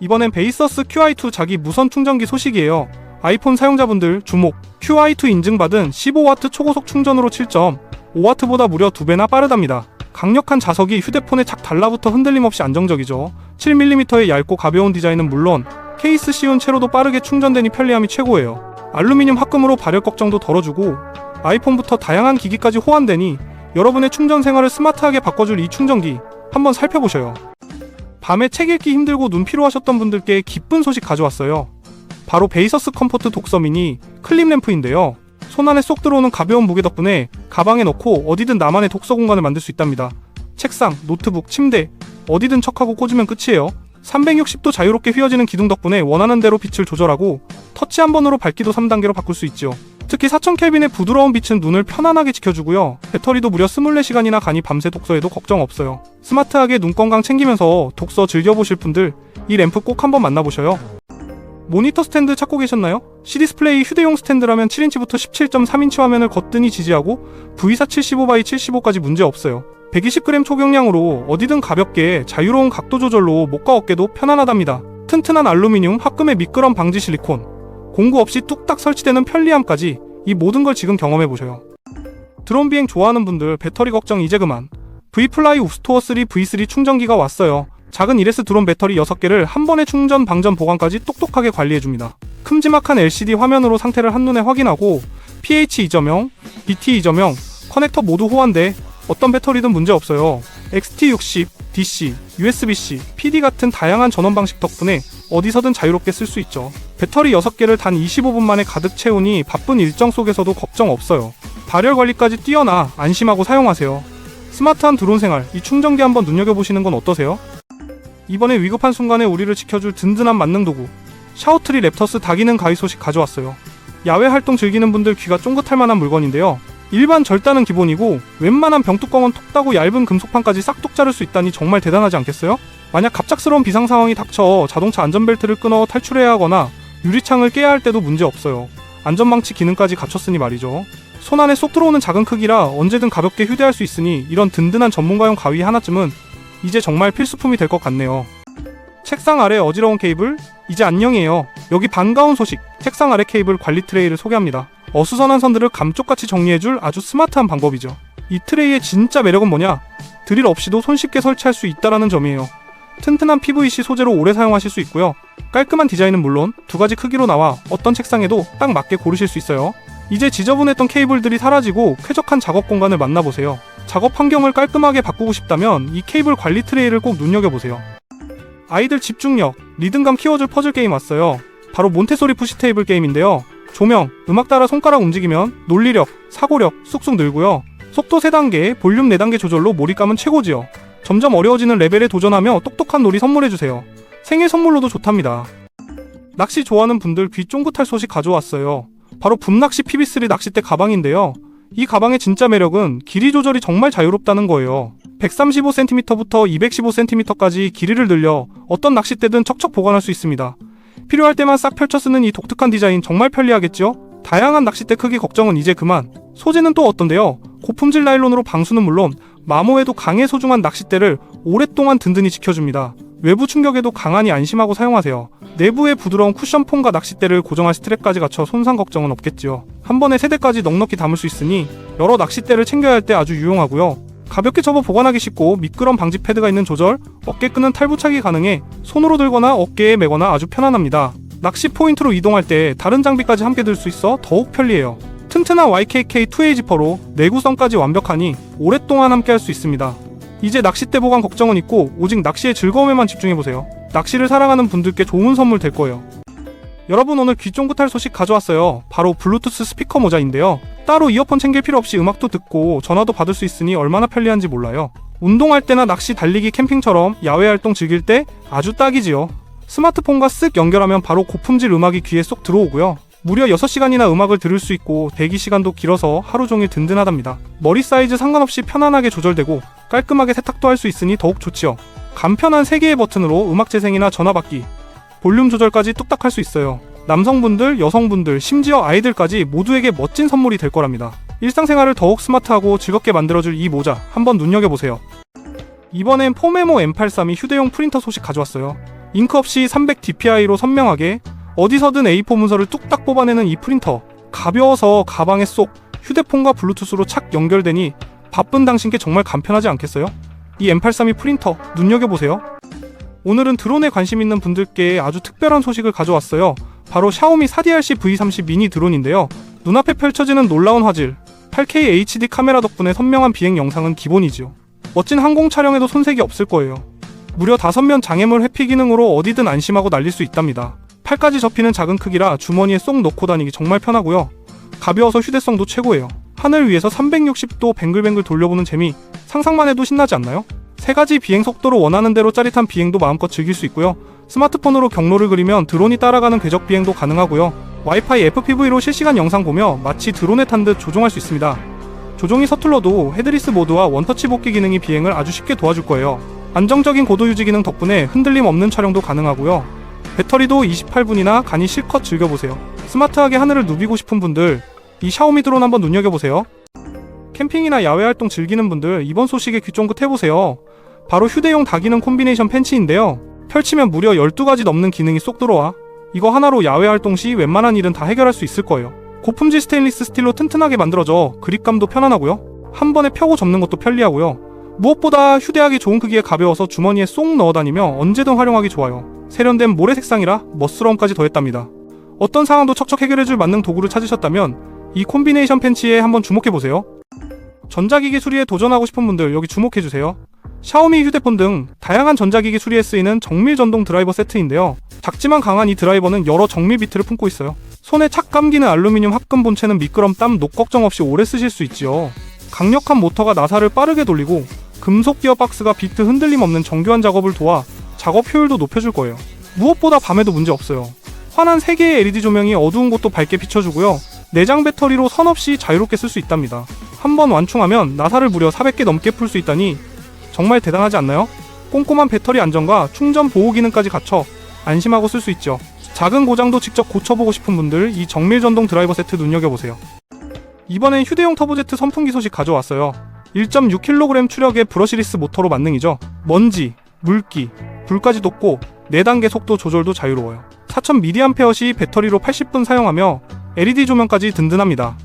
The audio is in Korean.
이번엔 베이서스 QI2 자기 무선 충전기 소식이에요. 아이폰 사용자분들 주목. QI2 인증받은 15W 초고속 충전으로 7.5W보다 무려 2배나 빠르답니다. 강력한 자석이 휴대폰에 착 달라붙어 흔들림 없이 안정적이죠. 7mm의 얇고 가벼운 디자인은 물론 케이스 씌운 채로도 빠르게 충전되니 편리함이 최고예요. 알루미늄 합금으로 발열 걱정도 덜어주고 아이폰부터 다양한 기기까지 호환되니 여러분의 충전 생활을 스마트하게 바꿔줄 이 충전기 한번 살펴보셔요. 밤에 책 읽기 힘들고 눈 피로하셨던 분들께 기쁜 소식 가져왔어요. 바로 베이서스 컴포트 독서 미니 클립 램프인데요. 손 안에 쏙 들어오는 가벼운 무게 덕분에 가방에 넣고 어디든 나만의 독서 공간을 만들 수 있답니다. 책상, 노트북, 침대 어디든 척하고 꽂으면 끝이에요. 360도 자유롭게 휘어지는 기둥 덕분에 원하는 대로 빛을 조절하고 터치 한 번으로 밝기도 3단계로 바꿀 수 있죠. 특히 4000켈빈의 부드러운 빛은 눈을 편안하게 지켜주고요. 배터리도 무려 24시간이나 가니 밤새 독서해도 걱정 없어요. 스마트하게 눈 건강 챙기면서 독서 즐겨보실 분들 이 램프 꼭 한번 만나보셔요. 모니터 스탠드 찾고 계셨나요? CD 디스플레이 휴대용 스탠드라면 7인치부터 17.3인치 화면을 거뜬히 지지하고 V4 75x75까지 문제 없어요. 120g 초경량으로 어디든 가볍게 자유로운 각도 조절로 목과 어깨도 편안하답니다. 튼튼한 알루미늄 합금의 미끄럼 방지 실리콘 공구 없이 뚝딱 설치되는 편리함까지 이 모든 걸 지금 경험해 보셔요. 드론 비행 좋아하는 분들 배터리 걱정 이제 그만. V플라이 우스토어 3 V3 충전기가 왔어요. 작은 1S 드론 배터리 6개를 한 번에 충전 방전 보관까지 똑똑하게 관리해줍니다. 큼지막한 LCD 화면으로 상태를 한눈에 확인하고 pH 2.0, BT 2.0, 커넥터 모두 호환돼 어떤 배터리든 문제 없어요. XT60, DC, USB-C, PD 같은 다양한 전원 방식 덕분에 어디서든 자유롭게 쓸 수 있죠. 배터리 6개를 단 25분 만에 가득 채우니 바쁜 일정 속에서도 걱정 없어요. 발열 관리까지 뛰어나 안심하고 사용하세요. 스마트한 드론 생활, 이 충전기 한번 눈여겨보시는 건 어떠세요? 이번에 위급한 순간에 우리를 지켜줄 든든한 만능 도구 샤오트리 랩터스 다기능 가위 소식 가져왔어요. 야외 활동 즐기는 분들 귀가 쫑긋할 만한 물건인데요. 일반 절단은 기본이고 웬만한 병뚜껑은 톡 따고 얇은 금속판까지 싹둑 자를 수 있다니 정말 대단하지 않겠어요? 만약 갑작스러운 비상 상황이 닥쳐 자동차 안전벨트를 끊어 탈출해야 하거나 유리창을 깨야 할 때도 문제 없어요. 안전망치 기능까지 갖췄으니 말이죠. 손 안에 쏙 들어오는 작은 크기라 언제든 가볍게 휴대할 수 있으니 이런 든든한 전문가용 가위 하나쯤은 이제 정말 필수품이 될 것 같네요. 책상 아래 어지러운 케이블 이제 안녕이에요. 여기 반가운 소식. 책상 아래 케이블 관리 트레이를 소개합니다. 어수선한 선들을 감쪽같이 정리해줄 아주 스마트한 방법이죠. 이 트레이의 진짜 매력은 뭐냐? 드릴 없이도 손쉽게 설치할 수 있다라는 점이에요. 튼튼한 PVC 소재로 오래 사용하실 수 있고요. 깔끔한 디자인은 물론 두 가지 크기로 나와 어떤 책상에도 딱 맞게 고르실 수 있어요. 이제 지저분했던 케이블들이 사라지고 쾌적한 작업 공간을 만나보세요. 작업 환경을 깔끔하게 바꾸고 싶다면 이 케이블 관리 트레이를 꼭 눈여겨보세요. 아이들 집중력, 리듬감 키워줄 퍼즐 게임 왔어요. 바로 몬테소리 푸시 테이블 게임인데요. 조명, 음악 따라 손가락 움직이면 논리력, 사고력 쑥쑥 늘고요. 속도 3단계, 볼륨 4단계 조절로 몰입감은 최고지요. 점점 어려워지는 레벨에 도전하며 똑똑한 놀이 선물해주세요. 생일 선물로도 좋답니다. 낚시 좋아하는 분들 귀 쫑긋할 소식 가져왔어요. 바로 붐낚시 PB3 낚싯대 가방인데요. 이 가방의 진짜 매력은 길이 조절이 정말 자유롭다는 거예요. 135cm부터 215cm까지 길이를 늘려 어떤 낚싯대든 척척 보관할 수 있습니다. 필요할 때만 싹 펼쳐 쓰는 이 독특한 디자인 정말 편리하겠죠? 다양한 낚싯대 크기 걱정은 이제 그만. 소재는 또 어떤데요? 고품질 나일론으로 방수는 물론 마모에도 강해 소중한 낚싯대를 오랫동안 든든히 지켜줍니다. 외부 충격에도 강하니 안심하고 사용하세요. 내부에 부드러운 쿠션 폼과 낚싯대를 고정할 스트랩까지 갖춰 손상 걱정은 없겠지요. 한 번에 세 대까지 넉넉히 담을 수 있으니 여러 낚싯대를 챙겨야 할 때 아주 유용하고요. 가볍게 접어 보관하기 쉽고 미끄럼 방지 패드가 있는 조절, 어깨 끄는 탈부착이 가능해 손으로 들거나 어깨에 메거나 아주 편안합니다. 낚시 포인트로 이동할 때 다른 장비까지 함께 들 수 있어 더욱 편리해요. 튼튼한 YKK 2A 지퍼로 내구성까지 완벽하니 오랫동안 함께 할 수 있습니다. 이제 낚싯대 보관 걱정은 있고 오직 낚시의 즐거움에만 집중해보세요. 낚시를 사랑하는 분들께 좋은 선물 될 거예요. 여러분 오늘 귀 쫑긋할 소식 가져왔어요. 바로 블루투스 스피커 모자인데요. 따로 이어폰 챙길 필요 없이 음악도 듣고 전화도 받을 수 있으니 얼마나 편리한지 몰라요. 운동할 때나 낚시, 달리기, 캠핑처럼 야외 활동 즐길 때 아주 딱이지요. 스마트폰과 쓱 연결하면 바로 고품질 음악이 귀에 쏙 들어오고요. 무려 6시간이나 음악을 들을 수 있고 대기 시간도 길어서 하루 종일 든든하답니다. 머리 사이즈 상관없이 편안하게 조절되고 깔끔하게 세탁도 할 수 있으니 더욱 좋지요. 간편한 3개의 버튼으로 음악 재생이나 전화 받기, 볼륨 조절까지 뚝딱 할 수 있어요. 남성분들, 여성분들, 심지어 아이들까지 모두에게 멋진 선물이 될 거랍니다. 일상생활을 더욱 스마트하고 즐겁게 만들어줄 이 모자 한번 눈여겨보세요. 이번엔 포메모 M83이 휴대용 프린터 소식 가져왔어요. 잉크 없이 300 dpi로 선명하게 어디서든 A4 문서를 뚝딱 뽑아내는 이 프린터 가벼워서 가방에 쏙 휴대폰과 블루투스로 착 연결되니 바쁜 당신께 정말 간편하지 않겠어요? 이 M832 프린터 눈여겨보세요. 오늘은 드론에 관심 있는 분들께 아주 특별한 소식을 가져왔어요. 바로 샤오미 4DRC V30 미니 드론인데요. 눈앞에 펼쳐지는 놀라운 화질, 8K HD 카메라 덕분에 선명한 비행 영상은 기본이지요. 멋진 항공 촬영에도 손색이 없을 거예요. 무려 5면 장애물 회피 기능으로 어디든 안심하고 날릴 수 있답니다. 팔까지 접히는 작은 크기라 주머니에 쏙 넣고 다니기 정말 편하고요. 가벼워서 휴대성도 최고예요. 하늘 위에서 360도 뱅글뱅글 돌려보는 재미 상상만 해도 신나지 않나요? 세 가지 비행 속도로 원하는 대로 짜릿한 비행도 마음껏 즐길 수 있고요. 스마트폰으로 경로를 그리면 드론이 따라가는 궤적 비행도 가능하고요. 와이파이 FPV로 실시간 영상 보며 마치 드론에 탄 듯 조종할 수 있습니다. 조종이 서툴러도 헤드리스 모드와 원터치 복귀 기능이 비행을 아주 쉽게 도와줄 거예요. 안정적인 고도 유지 기능 덕분에 흔들림 없는 촬영도 가능하고요. 배터리도 28분이나 간이 실컷 즐겨보세요. 스마트하게 하늘을 누비고 싶은 분들, 이 샤오미 드론 한번 눈여겨보세요. 캠핑이나 야외 활동 즐기는 분들 이번 소식에 귀 쫑긋 해보세요. 바로 휴대용 다기능 콤비네이션 팬치인데요. 펼치면 무려 12가지 넘는 기능이 쏙 들어와. 이거 하나로 야외 활동 시 웬만한 일은 다 해결할 수 있을 거예요. 고품질 스테인리스 스틸로 튼튼하게 만들어져 그립감도 편안하고요. 한 번에 펴고 접는 것도 편리하고요. 무엇보다 휴대하기 좋은 크기에 가벼워서 주머니에 쏙 넣어 다니며 언제든 활용하기 좋아요. 세련된 모래 색상이라 멋스러움까지 더했답니다. 어떤 상황도 척척 해결해줄 만능 도구를 찾으셨다면 이 콤비네이션 팬치에 한번 주목해보세요. 전자기기 수리에 도전하고 싶은 분들 여기 주목해주세요. 샤오미 휴대폰 등 다양한 전자기기 수리에 쓰이는 정밀 전동 드라이버 세트인데요. 작지만 강한 이 드라이버는 여러 정밀 비트를 품고 있어요. 손에 착 감기는 알루미늄 합금 본체는 미끄럼 땀 녹 걱정 없이 오래 쓰실 수 있지요. 강력한 모터가 나사를 빠르게 돌리고 금속 기어박스가 비트 흔들림 없는 정교한 작업을 도와 작업 효율도 높여줄 거예요. 무엇보다 밤에도 문제 없어요. 환한 3개의 LED 조명이 어두운 곳도 밝게 비춰주고요. 내장 배터리로 선 없이 자유롭게 쓸 수 있답니다. 한번 완충하면 나사를 무려 400개 넘게 풀 수 있다니 정말 대단하지 않나요? 꼼꼼한 배터리 안정과 충전 보호 기능까지 갖춰 안심하고 쓸 수 있죠. 작은 고장도 직접 고쳐보고 싶은 분들 이 정밀 전동 드라이버 세트 눈여겨보세요. 이번엔 휴대용 터보제트 선풍기 소식 가져왔어요. 1.6kg 추력의 브러시리스 모터로 만능이죠. 먼지, 물기, 불까지 돋고 4단계 속도 조절도 자유로워요. 4000mAh 배터리로 80분 사용하며 LED 조명까지 든든합니다.